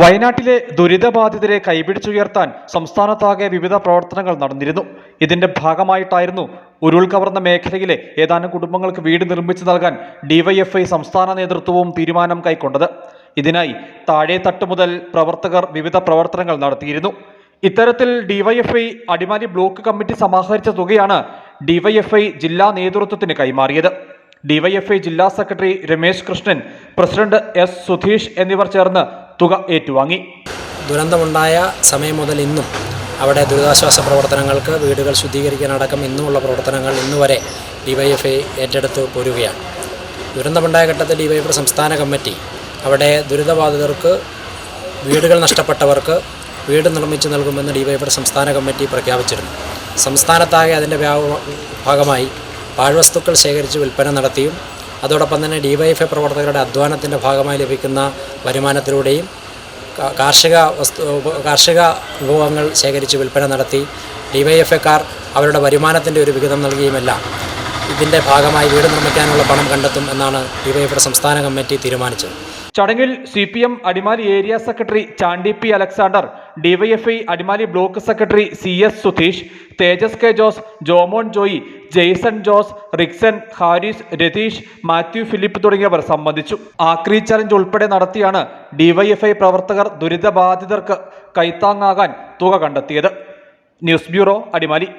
വയനാട്ടിലെ ദുരിതബാധിതരെ കൈപിടിച്ചുയർത്താൻ സംസ്ഥാനത്താകെ വിവിധ പ്രവർത്തനങ്ങൾ നടന്നിരുന്നു. ഇതിന്റെ ഭാഗമായിട്ടായിരുന്നു ഉരുൾ കവർന്ന മേഖലയിലെ ഏതാനും കുടുംബങ്ങൾക്ക് വീട് നിർമ്മിച്ചു നൽകാൻ ഡിവൈഎഫ്ഐ സംസ്ഥാന നേതൃത്വവും തീരുമാനം കൈക്കൊണ്ടത്. ഇതിനായി താഴെ മുതൽ പ്രവർത്തകർ വിവിധ പ്രവർത്തനങ്ങൾ നടത്തിയിരുന്നു. ഇത്തരത്തിൽ ഡിവൈഎഫ്ഐ അടിമാലി ബ്ലോക്ക് കമ്മിറ്റി സമാഹരിച്ച തുകയാണ് ഡിവൈഎഫ്ഐ ജില്ലാ നേതൃത്വത്തിന് കൈമാറിയത്. ഡിവൈഎഫ്ഐ ജില്ലാ secretary Ramesh Krishnan president S Sudheesh എന്നിവർ ചേർന്ന് തുക ഏറ്റുവാങ്ങി. ദുരന്തമുണ്ടായ സമയം മുതൽ ഇന്നും അവിടെ ദുരിതാശ്വാസ പ്രവർത്തനങ്ങൾക്ക് വീടുകൾ ശുദ്ധീകരിക്കാനടക്കം ഇന്നുമുള്ള പ്രവർത്തനങ്ങൾ ഇന്നുവരെ ഡിവൈഎഫ്ഐ ഏറ്റെടുത്ത് പോരുകയാണ്. ദുരന്തമുണ്ടായ ഘട്ടത്തിൽ ഡിവൈഎഫ് സംസ്ഥാന കമ്മിറ്റി അവിടെ ദുരിതബാധിതർക്ക് വീടുകൾ നഷ്ടപ്പെട്ടവർക്ക് വീട് നിർമ്മിച്ചു നൽകുമെന്ന് ഡിവൈഎഫ് സംസ്ഥാന കമ്മിറ്റി പ്രഖ്യാപിച്ചിരുന്നു. സംസ്ഥാനത്താകെ അതിന്റെ ഭാഗമായി പാഴ്വസ്തുക്കൾ ശേഖരിച്ച് വിൽപ്പന നടത്തിയും അതോടൊപ്പം തന്നെ ഡിവൈഎഫ്ഐ പ്രവർത്തകരുടെ അധ്വാനത്തിന്റെ ഭാഗമായി ലഭിക്കുന്ന വരുമാനത്തിലൂടെയും കാർഷിക വസ്തു കാർഷിക വിഭവങ്ങൾ ശേഖരിച്ച് വിൽപ്പന നടത്തി ഡിവൈഎഫ്ഐക്കാർ അവരുടെ വരുമാനത്തിന്റെ ഒരു വിഹിതം നൽകിയുമെല്ലാം ഇതിന്റെ ഭാഗമായി വീട് നിർമ്മിക്കാനുള്ള പണം കണ്ടെത്തും എന്നാണ് ഡിവൈഎഫ്ഐ സംസ്ഥാന കമ്മിറ്റി തീരുമാനിച്ചത്. ചടങ്ങിൽ C P M Adimali area secretary Chandy P Alexander DYFI Adimali block secretary C S Sudheesh Thejas K Jose Jomon Joy Jaison Jose Rixon Haris Ratheesh Mathew Philip തുടങ്ങിയവർ സംബന്ധിച്ചു. ആക്രി ചലഞ്ച് ഉൾപ്പെടെ നടത്തിയാണ് DYFI പ്രവർത്തകർ ദുരിതബാധിതർക്ക് കൈത്താങ്ങാകാൻ തുക കണ്ടെത്തിയത്. News bureau Adimali.